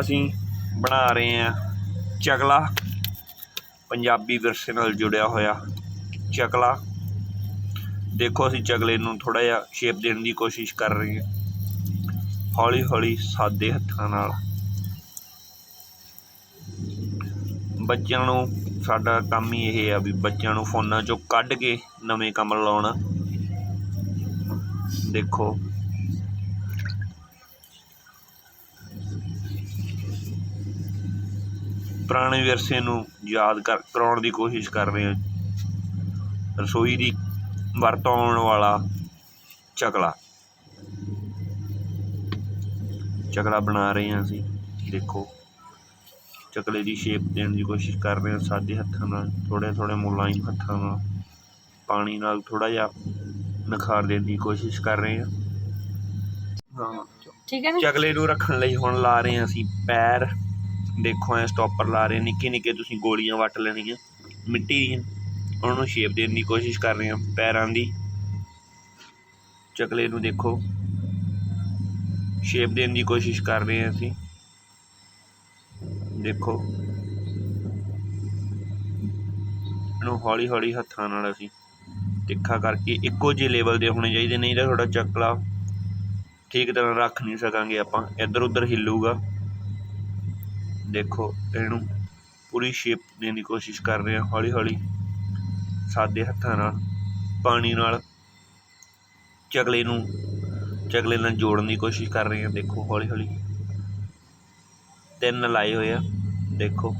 ਅਸੀਂ ਬਣਾ ਰਹੇ ਹਾਂ ਚਕਲਾ ਪੰਜਾਬੀ ਵਿਰਸੇ ਨਾਲ ਜੁੜਿਆ ਹੋਇਆ ਚਕਲਾ ਦੇਖੋ ਅਸੀਂ ਚਕਲੇ ਨੂੰ ਥੋੜਾ ਜਿਹਾ ਸ਼ੇਪ ਦੇਣ ਦੀ ਕੋਸ਼ਿਸ਼ ਕਰ ਰਹੇ ਹਾਂ। ਹੌਲੀ ਹੌਲੀ ਸਾਦੇ ਹੱਥਾਂ ਨਾਲ। ਬੱਚਿਆਂ ਨੂੰ ਸਾਡਾ ਕੰਮ ਹੀ ਇਹ ਆ ਵੀ ਬੱਚਿਆਂ ਨੂੰ ਫੋਨਾਂ ਚੋਂ ਕੱਢ ਕੇ ਨਵੇਂ ਕੰਮ ਲਾਉਣਾ। ਦੇਖੋ ਪੁਰਾਣੇ ਵਿਰਸੇ ਨੂੰ ਯਾਦ ਕਰ ਕਰਾਉਣ ਦੀ ਕੋਸ਼ਿਸ਼ ਕਰ ਰਹੇ ਹਾਂ। ਰਸੋਈ ਦੀ ਵਰਤੋਂ ਆਉਣ ਵਾਲਾ ਚਕਲਾ। ਚਕਲਾ ਬਣਾ ਰਹੇ ਹਾਂ ਅਸੀਂ। ਦੇਖੋ ਚਕਲੇ ਦੀ ਸ਼ੇਪ ਦੇਣ ਦੀ ਕੋਸ਼ਿਸ਼ ਕਰ ਰਹੇ ਹਾਂ ਸਾਦੇ ਹੱਥਾਂ ਨਾਲ। ਥੋੜੇ ਥੋੜੇ ਮੁਲਾਇਮ ਹੱਥਾਂ ਨਾਲ। ਪਾਣੀ ਨਾਲ ਥੋੜਾ ਜਿਹਾ ਨਿਖਾਰ ਦੇਣ ਦੀ ਕੋਸ਼ਿਸ਼ ਕਰ ਰਹੇ ਹਾਂ। ਹਾਂ। ਠੀਕ ਹੈ ਨਾ? ਚਕਲੇ ਨੂੰ ਰੱਖਣ ਲਈ ਹੁਣ ਲਾ ਰਹੇ ਹਾਂ ਅਸੀਂ ਪੈਰ। ਦੇਖੋ ਐ ਸਟਾਪਰ ਲਾ ਰਹੇ, ਨਿੱਕੇ ਨਿੱਕੇ ਤੁਸੀਂ ਗੋਲੀਆਂ ਵੱਟ ਲੈਣੀਆਂ, ਮਿੱਟੀ ਦੀਆਂ। ਉਹਨਾਂ ਨੂੰ ਸ਼ੇਪ ਦੇਣ ਦੀ ਕੋਸ਼ਿਸ਼ ਕਰ ਰਹੇ ਹਾਂ, ਪੈਰਾਂ ਦੀ। ਚਕਲੇ ਨੂੰ ਦੇਖੋ। ਸ਼ੇਪ ਦੇਣ ਦੀ ਕੋਸ਼ਿਸ਼ ਕਰ ਰਹੇ ਹਾਂ ਅਸੀਂ। ਦੇਖੋ। ਇਹਨੂੰ ਹੌਲੀ ਹੌਲੀ ਹੱਥਾਂ ਨਾਲ ਅਸੀਂ ਤਿੱਖਾ ਕਰਕੇ ਇੱਕੋ ਜਿਹੇ ਲੈਵਲ ਦੇ ਹੋਣੇ ਚਾਹੀਦੇ, ਨਹੀਂ ਤਾਂ ਤੁਹਾਡਾ ਚਕਲਾ। ਠੀਕ ਤਰ੍ਹਾਂ ਰੱਖ ਨਹੀਂ ਸਕਾਂਗੇ ਆਪਾਂ। ਇੱਧਰ ਉੱਧਰ ਹਿੱਲੂਗਾ। ਦੇਖੋ, ਇਹਨੂੰ ਪੂਰੀ ਸ਼ੇਪ ਦੇਣ ਦੀ ਕੋਸ਼ਿਸ਼ ਕਰ ਰਹੇ ਹਾਂ ਹੌਲੀ ਹੌਲੀ ਸਾਦੇ ਹੱਥਾਂ ਨਾਲ, ਪਾਣੀ ਨਾਲ ਚਕਲੇ ਨੂੰ, ਚਗਲੇ ਨਾਲ ਜੋੜਨ ਦੀ ਕੋਸ਼ਿਸ਼ ਕਰ ਰਹੇ ਹਾਂ। ਦੇਖੋ ਹੌਲੀ ਹੌਲੀ ਤਿੰਨ ਲਾਏ ਹੋਏ ਆ, ਦੇਖੋ।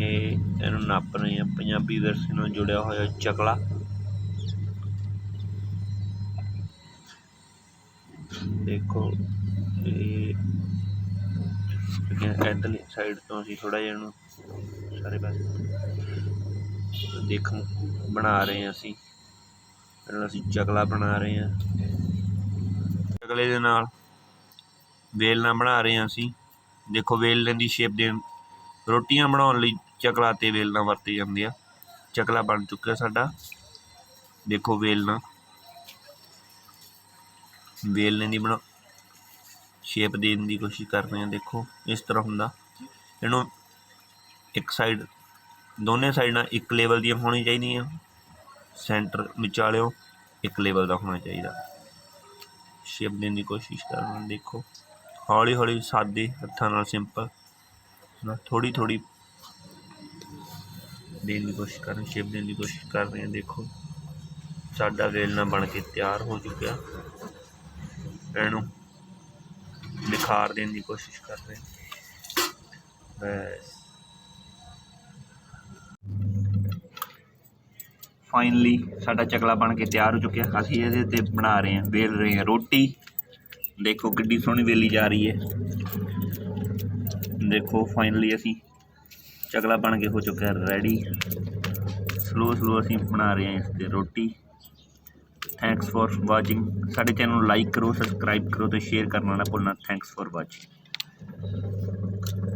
ਇਹ ਇਹਨੂੰ ਨੱਪ ਰਹੇ ਆ ਪੰਜਾਬੀ ਵਿਰਸੇ ਨਾਲ ਜੁੜਿਆ ਹੋਇਆ ਚਕਲਾ ਦੇਖੋ, ਇਹ ਇਧਰਲੀ ਸਾਈਡ ਤੋਂ ਅਸੀਂ ਥੋੜਾ ਜਿਹਾ ਇਹਨੂੰ ਸਾਰੇ ਪਾਸੇ ਦੇਖ ਬਣਾ ਰਹੇ ਹਾਂ ਅਸੀਂ। ਇਹਨਾਂ ਅਸੀਂ ਚਕਲਾ ਬਣਾ ਰਹੇ ਹਾਂ। ਚਕਲੇ ਦੇ ਨਾਲ ਵੇਲਣਾ ਬਣਾ ਰਹੇ ਹਾਂ ਅਸੀਂ। ਦੇਖੋ ਵੇਲਣੇ ਦੀ ਸ਼ੇਪ ਦੇਣ ਰੋਟੀਆਂ ਬਣਾਉਣ ਲਈ ਚਕਲਾ ਤੇ ਵੇਲਣਾ ਵਰਤੇ ਜਾਂਦੇ ਆ। ਚਕਲਾ ਬਣ ਚੁੱਕਿਆ ਸਾਡਾ। ਦੇਖੋ ਵੇਲਣਾ ਵੇਲਣੇ ਦੀ ਬਣਾ ਸ਼ੇਪ ਦੇਣ ਦੀ ਕੋਸ਼ਿਸ਼ ਕਰ ਰਹੇ ਹਾਂ, ਦੇਖੋ, ਇਸ ਤਰ੍ਹਾਂ ਹੁੰਦਾ। ਇਹਨੂੰ ਇੱਕ ਸਾਈਡ ਦੋਨੇ ਸਾਈਡਾਂ ਇੱਕ ਲੈਵਲ ਦੀਆਂ ਹੋਣੀ ਚਾਹੀਦੀਆਂ। ਸੈਂਟਰ ਵਿਚਾਲਿਓ, ਇੱਕ ਲੈਵਲ ਦਾ ਹੋਣਾ ਚਾਹੀਦਾ। ਸ਼ੇਪ ਦੇਣ ਦੀ ਕੋਸ਼ਿਸ਼ ਕਰ ਕਰਨਾ ਦੇਖੋ। ਹੌਲੀ ਹੌਲੀ ਸਾਦੇ ਹੱਥਾਂ ਨਾਲ ਸਿੰਪਲ ਨਾ ਥੋੜੀ ਥੋੜੀ ਦੇਣ ਦੀ ਕੋਸ਼ਿਸ਼ ਕਰ ਰਹੇ ਸ਼ੇਪ ਦੇਣ ਦੀ ਕੋਸ਼ਿਸ਼ ਕਰ ਰਹੇ ਹਾਂ, ਦੇਖੋ। ਸਾਡਾ ਵੇਲਣਾ ਬਣ ਕੇ ਤਿਆਰ ਹੋ ਚੁੱਕਿਆ। ਇਹਨੂੰ ਸਾਰ ਦੇਣ ਦੀ ਕੋਸ਼ਿਸ਼ ਕਰ ਰਹੇ ਬਸ। ਫਾਈਨਲੀ ਸਾਡਾ ਚਕਲਾ ਬਣ ਕੇ ਤਿਆਰ ਹੋ ਚੁੱਕਿਆ। ਅਸੀਂ ਇਹਦੇ ਤੇ ਬਣਾ ਰਹੇ ਹਾਂ, ਵੇਲ ਰਹੇ ਹਾਂ ਰੋਟੀ। ਦੇਖੋ ਕਿੱਡੀ ਸੋਹਣੀ ਵੇਲੀ ਜਾ ਰਹੀ ਹੈ। ਦੇਖੋ ਫਾਈਨਲੀ ਅਸੀਂ ਚਕਲਾ ਬਣ ਕੇ ਹੋ ਚੁੱਕਿਆ ਰੈਡੀ ਸਲੋ ਸਲੋ ਅਸੀਂ ਬਣਾ ਰਹੇ ਹਾਂ ਇਸ ਤੇ ਰੋਟੀ। ਥੈਂਕਸ ਫॉर ਵਾਚਿੰਗ ਸਾਡੇ ਚੈਨਲ ਨੂੰ ਲਾਈਕ ਕਰੋ ਸਬਸਕ੍ਰਾਈਬ ਕਰੋ ਤੇ ਸ਼ੇਅਰ ਕਰਨਾ ਨਾ ਭੁੱਲਣਾ। Thanks for watching